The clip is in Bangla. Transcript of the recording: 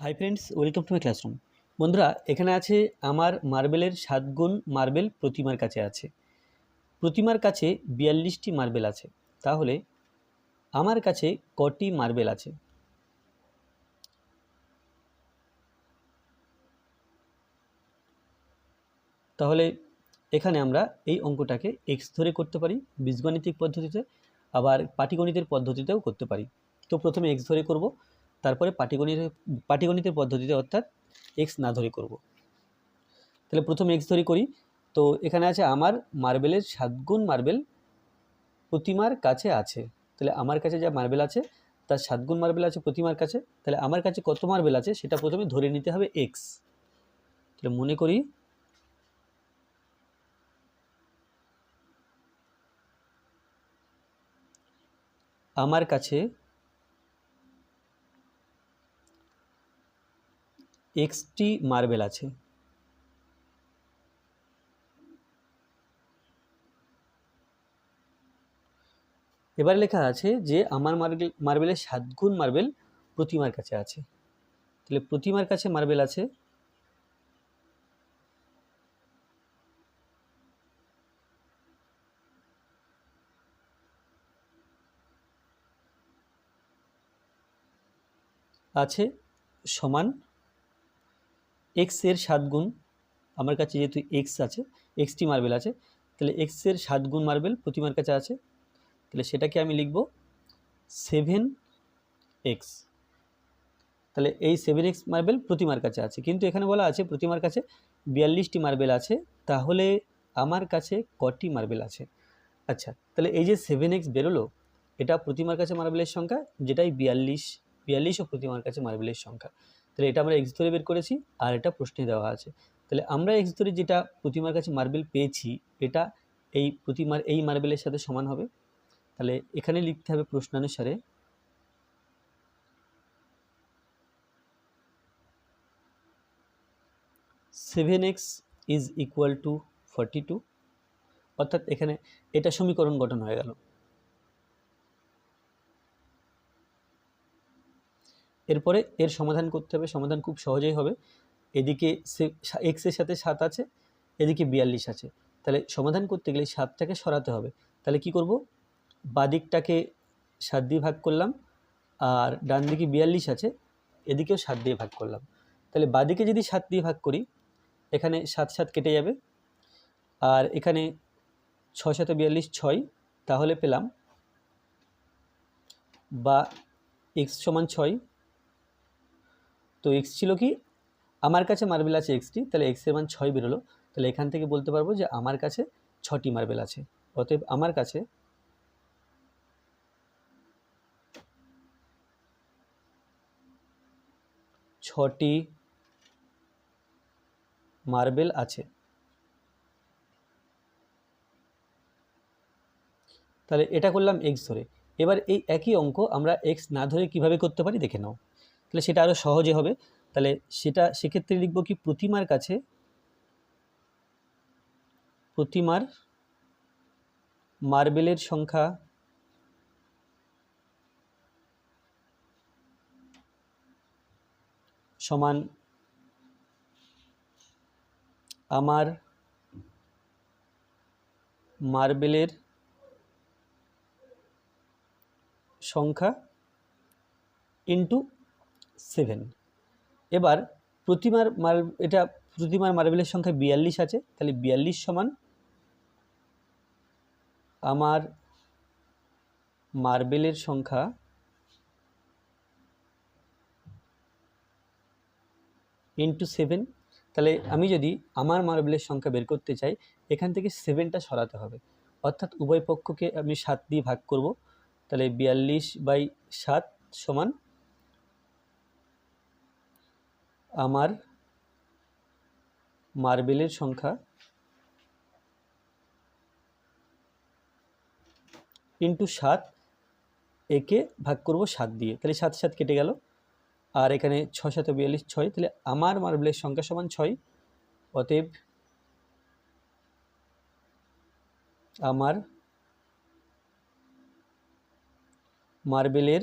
Hi friends welcome to my classroom বন্ধুরা, এখানে আছে আমার মার্বেলের সাত গুণ মার্বেল প্রতিমার কাছে আছে। প্রতিমার কাছে বিয়াল্লিশটি মার্বেল আছে। তাহলে আমার কাছে কটি মার্বেল আছে? তাহলে এখানে আমরা এই অঙ্কটাকে এক্স ধরে করতে পারি, বীজগণিতিক পদ্ধতিতে, আবার পাটিগণিতের পদ্ধতিতেও করতে পারি। তো প্রথমে এক্স ধরে করব। তারপরে পাটিগণিতের পাটিগণিতের পদ্ধতিতে অর্থাৎ এক্স না ধরে করব। তাহলে প্রথম এক্স ধরে করি। তো এখানে আছে আমার মার্বেলের সাতগুণ মার্বেল প্রতিমার কাছে আছে। তাহলে আমার কাছে যা মার্বেল আছে, তার সাতগুণ মার্বেল আছে প্রতিমার কাছে। তাহলে আমার কাছে কত মার্বেল আছে, সেটা প্রথমে ধরে নিতে হবে এক্স তাহলে মনে করি আমার কাছে এক্সটি মার্বেল আছে। এবার লেখা আছে যে আমার মার্বেল মার্বেলের সাত গুণ মার্বেল প্রতিমার কাছে আছে। তাহলে প্রতিমার কাছে মার্বেল আছে। আছে সমান এক্সের সাত গুণ আমার কাছে যেহেতু এক্স আছে এক্সটি মার্বেল আছে, তাহলে এক্সের সাত গুণ মার্বেল প্রতিমার কাছে আছে, তাহলে সেটাকে আমি লিখব সেভেন এক্স তাহলে এই সেভেন এক্স মার্বেল প্রতিমার কাছে আছে, কিন্তু এখানে বলা আছে প্রতিমার কাছে বিয়াল্লিশটি মার্বেল আছে, তাহলে আমার কাছে কটি মার্বেল আছে? আচ্ছা তাহলে এই যে সেভেন এক্স বেরোলো, এটা প্রতিমার কাছে মার্বেলের সংখ্যা, যেটাই বিয়াল্লিশ বিয়াল্লিশ ও প্রতিমার কাছে মার্বেলের সংখ্যা। তাহলে এটা আমরা এক্স ধরে বের করেছি আর এটা প্রশ্নে দেওয়া আছে। তাহলে আমরা এক্স ধরে যেটা প্রতিমার কাছে মার্বেল পেয়েছি, এটা এই প্রতিমার, এই মার্বেলের সাথে সমান হবে। তাহলে এখানে লিখতে হবে প্রশ্নানুসারে seven x is equal to forty two অর্থাৎ এখানে এটা সমীকরণ গঠন হয়ে গেল। এরপরে এর সমাধান করতে হবে, সমাধান খুব সহজেই হবে। এদিকে এক্সের সাথে সাত আছে, এদিকে বিয়াল্লিশ আছে। তাহলে সমাধান করতে গেলে সাতটাকে সরাতে হবে। তাহলে কি করব? বাদিকটাকে সাত দিয়ে ভাগ করলাম, আর ডান দিকে বিয়াল্লিশ আছে, এদিকেও সাত দিয়ে ভাগ করলাম। তাহলে বাদিকে যদি সাত দিয়ে ভাগ করি, এখানে সাত সাত কেটে যাবে, আর এখানে ছয় শত বিয়াল্লিশ ছয়, তাহলে পেলাম বা এক্স সমান ছয় তো এক্স ছিল কি? আমার কাছে মার্বেল আছে এক্সটি তাহলে এক্সের মান ছয় বেরোলো। তাহলে এখান থেকে বলতে পারব যে আমার কাছে ছটি মার্বেল আছে। অতএব আমার কাছে ছটি মার্বেল আছে। তাহলে এটা করলাম এক্স ধরে। এবার এই একই অঙ্ক আমরা এক্স না ধরে কীভাবে করতে পারি দেখে নাও। তাহলে সেটা আরও সহজে হবে। তাহলে সেটা, সেক্ষেত্রে লিখব কি প্রতিমার কাছে, প্রতিমার মার্বেলের সংখ্যা সমান আমার মার্বেলের সংখ্যা ইন্টু সেভেন। এবার প্রতিমার মার এটা প্রতিমার মার্বেলের সংখ্যা বিয়াল্লিশ আছে, তাহলে বিয়াল্লিশ সমান আমার মার্বেলের সংখ্যা ইন্টু সেভেন তাহলে আমি যদি আমার মার্বেলের সংখ্যা বের করতে চাই, এখান থেকে সেভেনটা সরাতে হবে। অর্থাৎ উভয় পক্ষকে আমি সাত দিয়ে ভাগ করব, তাহলে বিয়াল্লিশ বাই সাত সমান আমার মার্বেলের সংখ্যা ইন্টু সাত, একে ভাগ করব সাত দিয়ে। তাহলে সাত সাত কেটে গেল। আর এখানে ছ সাত বিয়াল্লিশ, ছয়, তাহলে আমার মার্বেলের সংখ্যা সমান ছয়। অতএব আমার মার্বেলের